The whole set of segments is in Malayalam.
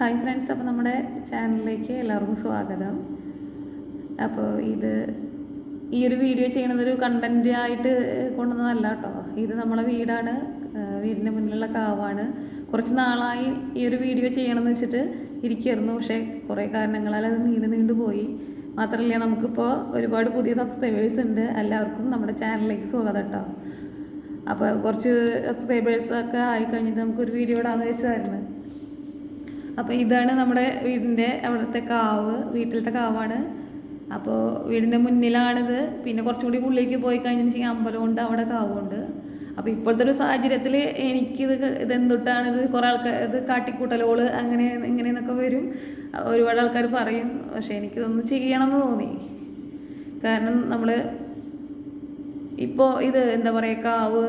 ഹായ് ഫ്രണ്ട്സ് അപ്പോൾ നമ്മുടെ ചാനലിലേക്ക് എല്ലാവർക്കും സ്വാഗതം. അപ്പോൾ ഇത് ഈ ഒരു വീഡിയോ ചെയ്യുന്നതൊരു കണ്ടന്റ് ആയിട്ട് കൊണ്ടുവന്നതല്ല കേട്ടോ. ഇത് നമ്മളെ വീടാണ് വീടിന്റെ മുന്നിലുള്ള കാവാണ്. കുറച്ച് നാളായി ഈ ഒരു വീഡിയോ ചെയ്യണമെന്ന് വെച്ചിട്ട് ഇരിക്കുമായിരുന്നു പക്ഷേ കുറേ കാരണങ്ങളാൽ അത് നീണ്ടു നീണ്ടു പോയി. മാത്രമല്ല നമുക്കിപ്പോൾ ഒരുപാട് പുതിയ സബ്സ്ക്രൈബേഴ്സ് ഉണ്ട്. എല്ലാവർക്കും നമ്മുടെ ചാനലിലേക്ക് സ്വാഗതം കേട്ടോ. അപ്പോൾ കുറച്ച് സബ്സ്ക്രൈബേഴ്സൊക്കെ ആയിക്കഴിഞ്ഞിട്ട് ആയി കഴിഞ്ഞിട്ട് നമുക്കൊരു വീഡിയോ ഇടാമെന്ന് വെച്ചായിരുന്നു അപ്പോൾ ഇതാണ് നമ്മുടെ വീടിന്റെ അവിടുത്തെ കാവ് വീട്ടിലത്തെ കാവാണ്. അപ്പോൾ വീടിന്റെ മുന്നിലാണിത്. പിന്നെ കുറച്ചും കൂടി ഉള്ളിലേക്ക് പോയി കഴിഞ്ഞിട്ടുണ്ടെങ്കിൽ അമ്പലമുണ്ട് അവിടെ കാവുണ്ട്. അപ്പോൾ ഇപ്പോഴത്തെ ഒരു സാഹചര്യത്തിൽ എനിക്കിത് ഇതെന്തൊട്ടാണ് ഇത് കുറേ ആൾക്കാർ ഇത് കാട്ടിക്കൂട്ടലോൾ അങ്ങനെ ഇങ്ങനെയെന്നൊക്കെ വരും. ഒരുപാട് ആൾക്കാർ പറയും പക്ഷേ എനിക്കിതൊന്ന് ചെയ്യണമെന്ന് തോന്നി. കാരണം നമ്മൾ ഇപ്പോൾ ഇത് എന്താ പറയുക കാവ്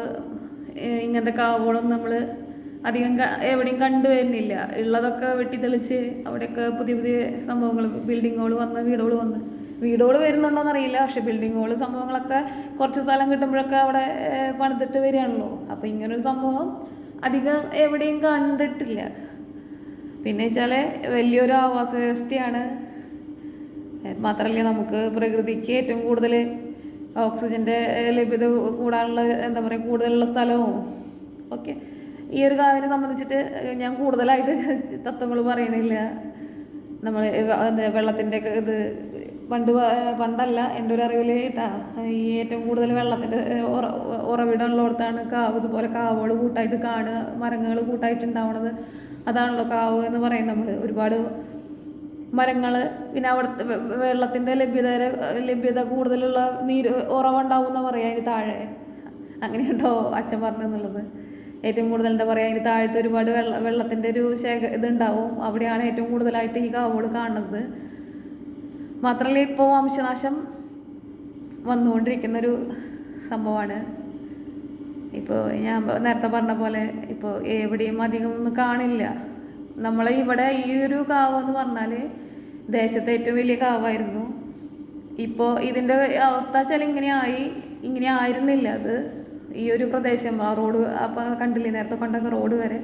ഇങ്ങനത്തെ കാവുകളൊന്നും നമ്മൾ അധികം എവിടെയും കണ്ടുവരുന്നില്ല ഉള്ളതൊക്കെ വെട്ടിത്തെളിച്ച് അവിടെയൊക്കെ പുതിയ പുതിയ സംഭവങ്ങൾ ബിൽഡിങ്ങുകൾ വന്ന് വീടുകൾ വന്ന്. വീടുകൾ വരുന്നുണ്ടോയെന്ന് അറിയില്ല പക്ഷെ ബിൽഡിങ്ങുകൾ സംഭവങ്ങളൊക്കെ കുറച്ച് സ്ഥലം കിട്ടുമ്പോഴൊക്കെ അവിടെ പണിതിട്ട് വരികയാണല്ലോ. അപ്പോൾ ഇങ്ങനൊരു സംഭവം അധികം എവിടെയും കണ്ടിട്ടില്ല. പിന്നെ വെച്ചാൽ വലിയൊരു ആവാസ വ്യവസ്ഥയാണ്. മാത്രമല്ല നമുക്ക് പ്രകൃതിക്ക് ഏറ്റവും കൂടുതൽ ഓക്സിജന്റെ ലഭ്യത കൂടാനുള്ള എന്താ പറയുക കൂടുതലുള്ള സ്ഥലവും ഓക്കെ ഈ ഒരു കാവിനെ സംബന്ധിച്ചിട്ട് ഞാൻ കൂടുതലായിട്ട് തത്വങ്ങൾ പറയണില്ല. നമ്മൾ വെള്ളത്തിന്റെ ഇത് പണ്ട് പണ്ടല്ല എന്റെ ഒരു അറിവിൽ ഈ ഏറ്റവും കൂടുതൽ വെള്ളത്തിന്റെ ഉറ ഉറവിടമുള്ളിടത്താണ് കാവ് ഇതുപോലെ കാവുകൾ കൂട്ടായിട്ട് കാട് മരങ്ങൾ കൂട്ടായിട്ട് ഉണ്ടാവണത് അതാണല്ലോ കാവ് എന്ന് പറയും നമ്മൾ ഒരുപാട് മരങ്ങൾ പിന്നെ അവിടുത്തെ വെള്ളത്തിന്റെ ലഭ്യത ലഭ്യത കൂടുതലുള്ള നീര് ഉറവുണ്ടാവും എന്ന് പറയാം അതിന് താഴെ. അങ്ങനെയുണ്ടോ അച്ഛൻ പറഞ്ഞെന്നുള്ളത് ഏറ്റവും കൂടുതൽ എന്താ പറയുക അതിന് താഴത്ത് ഒരുപാട് വെള്ള വെള്ളത്തിന്റെ ഒരു ശേഖ ഇതുണ്ടാവും. അവിടെയാണ് ഏറ്റവും കൂടുതലായിട്ട് ഈ കാവുകൾ കാണുന്നത്. മാത്രമല്ല ഇപ്പോൾ വംശനാശം വന്നുകൊണ്ടിരിക്കുന്നൊരു സംഭവമാണ്. ഇപ്പോൾ ഞാൻ നേരത്തെ പറഞ്ഞ പോലെ ഇപ്പോൾ എവിടെയും അധികം ഒന്നും കാണില്ല. നമ്മളെ ഇവിടെ ഈ ഒരു കാവ് എന്ന് പറഞ്ഞാൽ ദേശത്തെ ഏറ്റവും വലിയ കാവായിരുന്നു. ഇപ്പോൾ ഇതിന്റെ അവസ്ഥ വെച്ചാൽ ഇങ്ങനെ ആയി ഇങ്ങനെ ആയിരുന്നില്ല അത്. ഈ ഒരു പ്രദേശം ആ റോഡ് അപ്പം കണ്ടില്ലേ നേരത്തെ കണ്ടൊക്കെ റോഡ് വരെ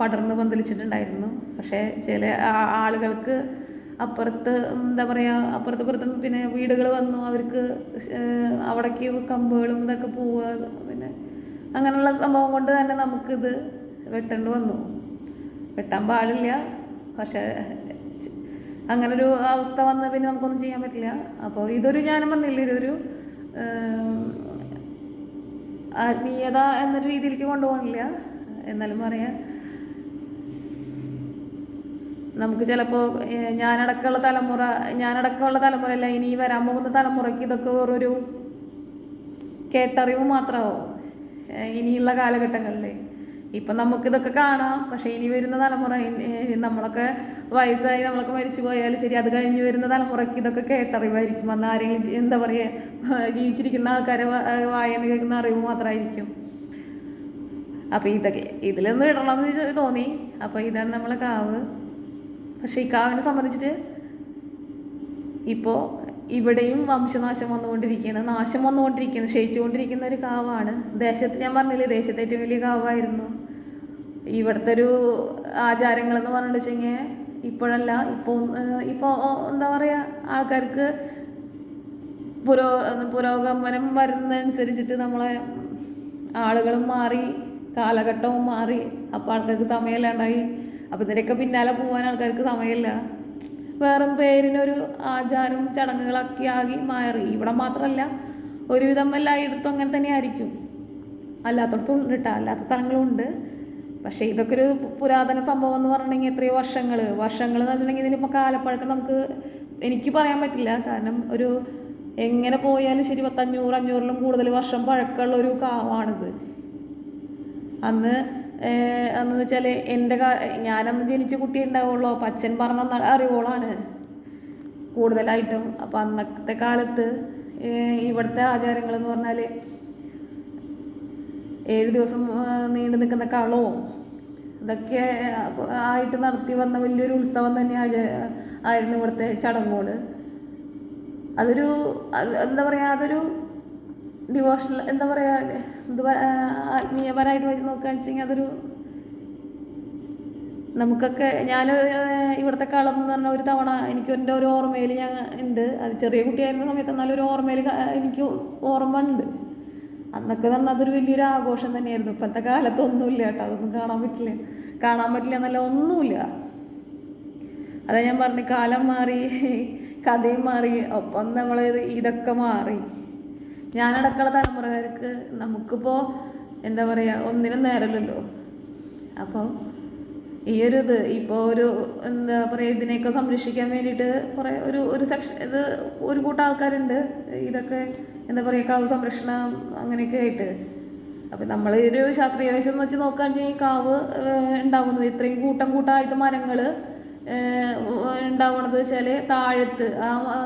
പടർന്ന് പന്തലിച്ചിട്ടുണ്ടായിരുന്നു. പക്ഷേ ചില ആളുകൾക്ക് അപ്പുറത്ത് എന്താ പറയുക അപ്പുറത്ത് അപ്പുറത്തും പിന്നെ വീടുകൾ വന്നു അവർക്ക് അവിടേക്ക് കമ്പുകളും ഇതൊക്കെ പോവുക പിന്നെ അങ്ങനെയുള്ള സംഭവം കൊണ്ട് തന്നെ നമുക്കിത് വെട്ടേണ്ടി വന്നു. വെട്ടാൻ പാടില്ല. പക്ഷേ അങ്ങനൊരു അവസ്ഥ വന്ന പിന്നെ നമുക്കൊന്നും ചെയ്യാൻ പറ്റില്ല. അപ്പോൾ ഇതൊരു ഞാനും പറഞ്ഞില്ല ഇതൊരു ആത്മീയത എന്നൊരു രീതിയിലേക്ക് കൊണ്ടുപോകണില്ല. എന്നാലും പറയാം. നമുക്ക് ചിലപ്പോൾ ഞാനടക്കമുള്ള തലമുറ ഞാനടക്കമുള്ള തലമുറയല്ല ഇനി വരാൻ പോകുന്ന തലമുറയ്ക്ക് ഇതൊക്കെ വേറൊരു കേട്ടറിവ് മാത്രമാവും. ഇനിയുള്ള കാലഘട്ടങ്ങളിൽ ഇപ്പം നമുക്കിതൊക്കെ കാണാം. പക്ഷേ ഇനി വരുന്ന തലമുറ നമ്മളൊക്കെ വയസ്സായി നമ്മളൊക്കെ മരിച്ചു പോയാലും ശരി അത് കഴിഞ്ഞ് വരുന്ന തലമുറയ്ക്ക് ഇതൊക്കെ കേട്ടറിവായിരിക്കും. അന്ന് ആരെങ്കിലും എന്താ പറയുക ജീവിച്ചിരിക്കുന്ന ആൾക്കാരെ വായന കേൾക്കുന്ന അറിവ് മാത്രമായിരിക്കും. അപ്പോൾ ഇതൊക്കെ ഇതിലൊന്നും ഇടണമെന്ന് തോന്നി. അപ്പോൾ ഇതാണ് നമ്മളെ കാവ്. പക്ഷേ ഈ കാവിനെ സംബന്ധിച്ചിട്ട് ഇപ്പോൾ ഇവിടെയും വംശനാശം വന്നുകൊണ്ടിരിക്കുകയാണ്. നാശം വന്നുകൊണ്ടിരിക്കുകയാണ്. ക്ഷയിച്ചുകൊണ്ടിരിക്കുന്ന ഒരു കാവാണ്. ദേശത്ത് ഞാൻ പറഞ്ഞില്ലേ ദേശത്തെ ഏറ്റവും വലിയ കാവായിരുന്നു. ഇവിടുത്തെ ഒരു ആചാരങ്ങളെന്ന് പറഞ്ഞിട്ട് വെച്ചെങ്കിൽ ഇപ്പോഴല്ല ഇപ്പോൾ ഇപ്പോൾ എന്താ പറയുക ആൾക്കാർക്ക് പുരോ പുരോഗമനം വരുന്നതനുസരിച്ചിട്ട് നമ്മളെ ആളുകളും മാറി കാലഘട്ടവും മാറി അപ്പോൾ ആൾക്കാർക്ക് സമയമില്ലാണ്ടായി. അപ്പോൾ ഇതിന്റെയൊക്കെ പിന്നാലെ പോകാൻ ആൾക്കാർക്ക് സമയമില്ല. വേറും പേരിനൊരു ആചാരം ചടങ്ങുകളൊക്കെ ആകി മാറി. ഇവിടെ മാത്രമല്ല ഒരുവിധം എല്ലായിടത്തും അങ്ങനെ തന്നെ ആയിരിക്കും അല്ലാത്തടത്തും ഉണ്ട് കേട്ടോ അല്ലാത്ത സ്ഥലങ്ങളും ഉണ്ട്. പക്ഷേ ഇതൊക്കെ ഒരു പുരാതന സംഭവം എന്ന് പറഞ്ഞിട്ടുണ്ടെങ്കിൽ എത്രയോ വർഷങ്ങൾ വർഷങ്ങൾ എന്ന് വെച്ചിട്ടുണ്ടെങ്കിൽ ഇതിനിപ്പോൾ കാലപ്പഴക്കം നമുക്ക് എനിക്ക് പറയാൻ പറ്റില്ല. കാരണം ഒരു എങ്ങനെ പോയാലും ശരി പത്തഞ്ഞൂറ് അഞ്ഞൂറിലും കൂടുതൽ വർഷം പഴക്കമുള്ള ഒരു കാവാണിത്. അന്ന് അന്ന് വെച്ചാൽ എന്റെ കാ ഞാനന്ന് ജനിച്ച കുട്ടി ഉണ്ടാവുള്ളൂ. അപ്പം അച്ഛൻ പറഞ്ഞ അറിവോളാണ്. കൂടുതലായിട്ടും. അപ്പം അന്നത്തെ കാലത്ത് ഇവിടുത്തെ ആചാരങ്ങൾ എന്ന് പറഞ്ഞാൽ ഏഴ് ദിവസം നീണ്ടു നിൽക്കുന്ന കളവും ഇതൊക്കെ ആയിട്ട് നടത്തി വന്ന വലിയൊരു ഉത്സവം തന്നെ ആയിരുന്നു ഇവിടുത്തെ ചടങ്ങുകൾ അതൊരു എന്താ പറയുക അതൊരു ഡിവോഷണൽ എന്താ പറയുക ആത്മീയപരമായിട്ട് വെച്ച് നോക്കുകയാണെന്ന് വെച്ചെങ്കിൽ അതൊരു നമുക്കൊക്കെ ഞാൻ ഇവിടുത്തെ കളം എന്ന് പറഞ്ഞ ഒരു തവണ എനിക്ക് എന്റെ ഒരു ഓർമ്മയിൽ ഞാൻ ഉണ്ട്. അത് ചെറിയ കുട്ടിയായിരുന്ന സമയത്ത് എന്നാലും ഒരു ഓർമ്മയിൽ എനിക്ക് ഓർമ്മ ഉണ്ട്. അന്നൊക്കെ പറഞ്ഞാൽ അതൊരു വലിയൊരു ആഘോഷം തന്നെയായിരുന്നു. ഇപ്പോഴത്തെ കാലത്ത് ഒന്നുമില്ല കേട്ടോ അതൊന്നും കാണാൻ പറ്റില്ല. കാണാൻ പറ്റില്ല എന്നല്ല ഒന്നുമില്ല. അതാ ഞാൻ പറഞ്ഞു കാലം മാറി കഥയും മാറി ഒപ്പം നമ്മൾ ഇതൊക്കെ മാറി. ഞാനടക്കമുള്ള തലമുറക്കാർക്ക് നമുക്കിപ്പോൾ എന്താ പറയുക ഒന്നിനും നേരല്ലല്ലോ അപ്പോൾ ഈ ഒരു ഇത് ഇപ്പോൾ ഒരു എന്താ പറയുക ഇതിനെയൊക്കെ സംരക്ഷിക്കാൻ വേണ്ടിയിട്ട് കുറേ ഒരു ഒരു സെക്ഷൻ ഇത് ഒരു കൂട്ടം ആൾക്കാരുണ്ട്. ഇതൊക്കെ എന്താ പറയുക കാവ് സംരക്ഷണം അങ്ങനെയൊക്കെ ആയിട്ട്. അപ്പം നമ്മൾ ഒരു ശാസ്ത്രീയ വശം വെച്ച് നോക്കുകയാണെന്ന് വെച്ചാൽ കാവ് ഉണ്ടാവുന്നത് ഇത്രയും കൂട്ടം കൂട്ടമായിട്ട് മരങ്ങൾ ഉണ്ടാവുന്നത് വെച്ചാൽ താഴത്ത് ആ ആ,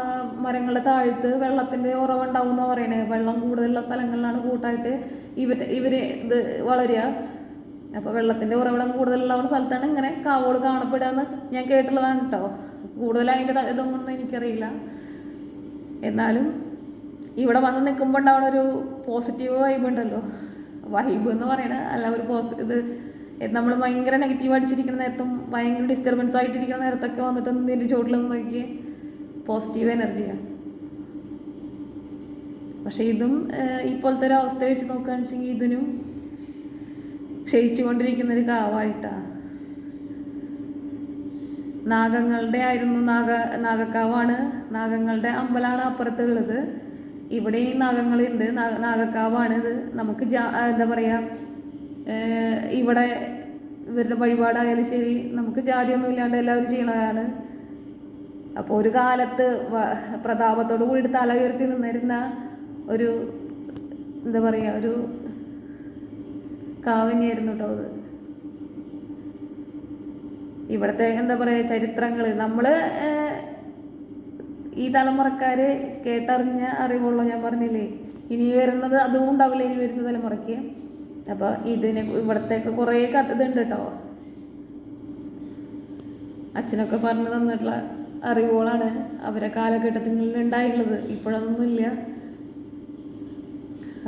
മരങ്ങളുടെ താഴത്ത് വെള്ളത്തിന്റെ ഉറവുണ്ടാവും എന്ന് പറയണേ. വെള്ളം കൂടുതലുള്ള സ്ഥലങ്ങളിലാണ് കൂട്ടായിട്ട് ഇവർ ഇവർ ഇത് വളരുക അപ്പോൾ വെള്ളത്തിന്റെ ഉറവിടം കൂടുതലുള്ള സ്ഥലത്താണ് ഇങ്ങനെ കാവോട് കാണപ്പെടാന്ന് ഞാൻ കേട്ടുള്ളതാണ് കേട്ടോ കൂടുതൽ ഇതൊന്നും എനിക്കറിയില്ല. എന്നാലും ഇവിടെ വന്ന് നിൽക്കുമ്പോൾ ഉണ്ടാവുന്ന ഒരു പോസിറ്റീവ് വൈബ് ഉണ്ടല്ലോ. വൈബ് എന്ന് പറയണത് അല്ല ഒരു പോസി ഇത് നമ്മൾ ഭയങ്കര നെഗറ്റീവ് അടിച്ചിരിക്കുന്ന നേരത്തും ഭയങ്കര ഡിസ്റ്റർബൻസ് ആയിട്ടിരിക്കുന്ന നേരത്തൊക്കെ വന്നിട്ട് നിന്റെ ചോട്ടിലൊന്ന് നോക്കി പോസിറ്റീവ് എനർജിയാണ് പക്ഷേ ഇതും ഇപ്പോഴത്തെ ഒരു അവസ്ഥ വെച്ച് നോക്കുകയാണെന്ന് വെച്ചെങ്കിൽ ഇതിനും ക്ഷയിച്ചുകൊണ്ടിരിക്കുന്ന ഒരു കാവായിട്ടാണ് നാഗങ്ങളുടെ ആയിരുന്നു നാഗ നാഗക്കാവാണ്. നാഗങ്ങളുടെ അമ്പലമാണ് അപ്പുറത്തുള്ളത്. ഇവിടെയും നാഗങ്ങളുണ്ട്. നാഗ നാഗക്കാവാണ് ഇത്. നമുക്ക് ജാ എന്താ പറയുക ഇവിടെ ഇവരുടെ വഴിപാടായാലും ശരി നമുക്ക് ജാതിയൊന്നും ഇല്ലാണ്ട് എല്ലാവരും ചെയ്യണതാണ്. അപ്പോൾ ഒരു കാലത്ത് പ്രതാപത്തോടു കൂടി തല ഉയർത്തി നിന്നിരുന്ന ഒരു എന്താ പറയുക ഒരു കാവന്യായിരുന്നു കേട്ടോ അത്. ഇവിടുത്തെ എന്താ പറയുക ചരിത്രങ്ങൾ നമ്മൾ ഈ തലമുറക്കാർ കേട്ടറിഞ്ഞ അറിവുള്ളൂ ഞാൻ പറഞ്ഞില്ലേ ഇനി വരുന്നത് അതും ഉണ്ടാവില്ല ഇനി വരുന്ന തലമുറയ്ക്ക്. അപ്പോൾ ഇതിനെ ഇവിടത്തേക്ക് കുറേ കഥ ഇതുണ്ട് കേട്ടോ അച്ഛനൊക്കെ പറഞ്ഞു തന്നിട്ടുള്ള അറിവുകളാണ് അവരെ കാലഘട്ടത്തിൽ ഉണ്ടായിട്ടുള്ളത്. ഇപ്പോഴതൊന്നുമില്ല.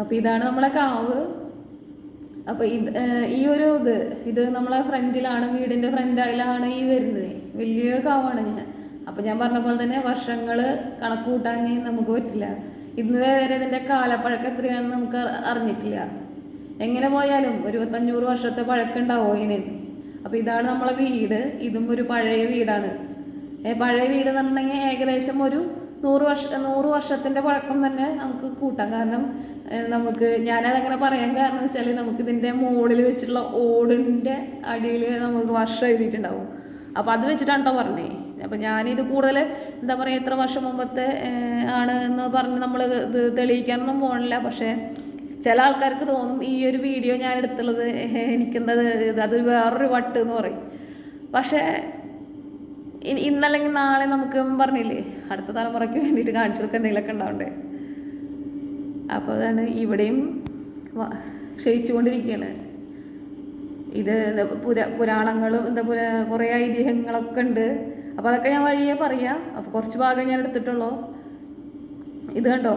അപ്പോൾ ഇതാണ് നമ്മളെ കാവ്. അപ്പോൾ ഇത് ഈ ഒരു ഇത് ഇത് നമ്മളെ ഫ്രണ്ടിലാണ് വീടിന്റെ ഫ്രണ്ടിലാണ് ഈ വരുന്നത്. വലിയ കാവാണ് ഞാൻ. അപ്പോൾ ഞാൻ പറഞ്ഞ പോലെ തന്നെ വർഷങ്ങൾ കണക്ക് കൂട്ടാൻ നമുക്ക് പറ്റില്ല. ഇന്ന് വരെ ഇതിന്റെ കാലപ്പഴക്കം എത്രയാണെന്ന് നമുക്ക് അറി- അറിഞ്ഞിട്ടില്ല. എങ്ങനെ പോയാലും ഒരു പത്തഞ്ഞൂറ് വർഷത്തെ പഴക്കമുണ്ടാവും ഇതിന് അപ്പോൾ ഇതാണ് നമ്മളെ വീട്. ഇതും ഒരു പഴയ വീടാണ്. പഴയ വീട് എന്ന് പറഞ്ഞിട്ടുണ്ടെങ്കിൽ ഏകദേശം ഒരു നൂറ് വർഷ നൂറ് വർഷത്തിന്റെ പഴക്കം തന്നെ നമുക്ക് കൂട്ടാം. കാരണം നമുക്ക് ഞാനതങ്ങനെ പറയാൻ കാരണം വെച്ചാൽ നമുക്ക് ഇതിന്റെ മുകളിൽ വെച്ചിട്ടുള്ള ഓടിന്റെ അടിയിൽ നമുക്ക് വർഷം എഴുതിയിട്ടുണ്ടാവും. അപ്പോൾ അത് വെച്ചിട്ടാണ് കേട്ടോ പറഞ്ഞേ. അപ്പോൾ ഞാനിത് കൂടുതൽ എന്താ പറയുക എത്ര വർഷം മുമ്പത്തെ ആണ് എന്ന് പറഞ്ഞ് നമ്മൾ ഇത് തെളിയിക്കാനൊന്നും പോകണില്ല പക്ഷേ ചില ആൾക്കാർക്ക് തോന്നും ഈ ഒരു വീഡിയോ ഞാൻ എടുത്തുള്ളത് എനിക്കെന്താ ഇത് അത് വേറൊരു വട്ട് എന്ന് പറയും. പക്ഷേ ഇന്നല്ലെങ്കിൽ നാളെ നമുക്ക് പറഞ്ഞില്ലേ അടുത്ത തലമുറയ്ക്ക് വേണ്ടിയിട്ട് കാണിച്ചു കൊടുക്കുക എന്തെങ്കിലുമൊക്കെ ഉണ്ടാവണ്ടേ. അപ്പോൾ അതാണ് ഇവിടെയും ക്ഷയിച്ചുകൊണ്ടിരിക്കുകയാണ് ഇത് പുര പുരാണങ്ങളും എന്താ പുര കുറേ ഐതിഹ്യങ്ങളൊക്കെ ഉണ്ട്. അപ്പോൾ അതൊക്കെ ഞാൻ വഴിയേ പറയാം. അപ്പോൾ കുറച്ച് ഭാഗം ഞാൻ എടുത്തിട്ടുള്ളൂ. ഇത് കണ്ടോ?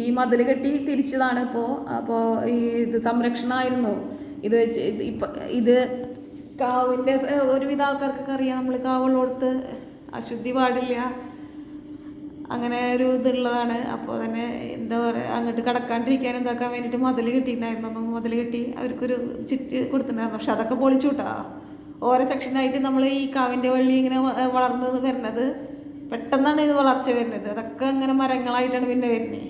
ഈ മതിൽ കെട്ടി തിരിച്ചതാണ് ഇപ്പോൾ അപ്പോൾ ഈ ഇത് സംരക്ഷണമായിരുന്നു. ഇത് വെച്ച് ഇപ്പം ഇത് കാവിന്റെ ഒരുവിധ ആൾക്കാർക്കൊക്കെ അറിയാം. നമ്മൾ കാവുള്ളോടത്ത് അശുദ്ധി പാടില്ല. അങ്ങനെ ഒരു ഇതുള്ളതാണ്. അപ്പോൾ തന്നെ എന്താ പറയുക അങ്ങോട്ട് കടക്കാണ്ടിരിക്കാൻ എന്താക്കാൻ വേണ്ടിയിട്ട് മതിൽ കിട്ടിയിട്ടുണ്ടായിരുന്നു. മതിൽ കിട്ടി അവർക്കൊരു ചുറ്റ് കൊടുത്തിട്ടുണ്ടായിരുന്നു. പക്ഷെ അതൊക്കെ പൊളിച്ചു കിട്ടാ ഓരോ സെക്ഷനായിട്ട് നമ്മൾ ഈ കാവിന്റെ വള്ളി ഇങ്ങനെ വളർന്നത് വളർന്ന് വരുന്നത് പെട്ടെന്നാണ് ഇത് വളർച്ച വരുന്നത്. അതൊക്കെ ഇങ്ങനെ മരങ്ങളായിട്ടാണ് പിന്നെ വരുന്നത്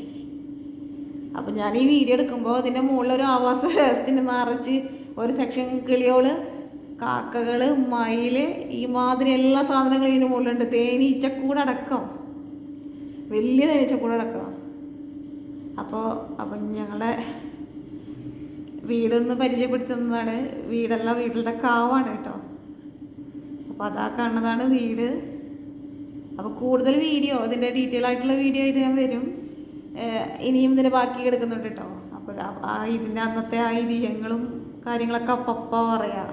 അപ്പം ഞാൻ ഈ വീഡിയോ എടുക്കുമ്പോൾ അതിന്റെ മുകളിലൊരു ആവാസ വ്യവസ്ഥനെ നിറച്ച് ഒരു സെക്ഷൻ കിളിയോൾ കാക്കകൾ മയിൽ ഈ മാതിരി എല്ലാ സാധനങ്ങളും ഇതിന് മുകളിലുണ്ട്. തേനീച്ചക്കൂട് അടക്കം വലിയ തേനീച്ചക്കൂട് കിടക്കണം അപ്പോൾ അപ്പം ഞങ്ങളുടെ വീടൊന്ന് പരിചയപ്പെടുത്തുന്നതാണ്. വീടല്ല വീട്ടിലത്തെ കാവാണ് കേട്ടോ. അപ്പോൾ അതാ കാണുന്നതാണ് വീട്. അപ്പോൾ കൂടുതൽ വീഡിയോ ഇതിന്റെ ഡീറ്റെയിൽ ആയിട്ടുള്ള വീഡിയോ ആയിട്ട് ഞാൻ വരും. ഇനിയും ഇതിന്റെ ബാക്കി എടുക്കുന്നുണ്ട് കേട്ടോ. അപ്പോൾ ആ ഇതിന്റെ അന്നത്തെ ഐതിഹ്യങ്ങളും കാര്യങ്ങളൊക്കെ അപ്പപ്പ പറയാം.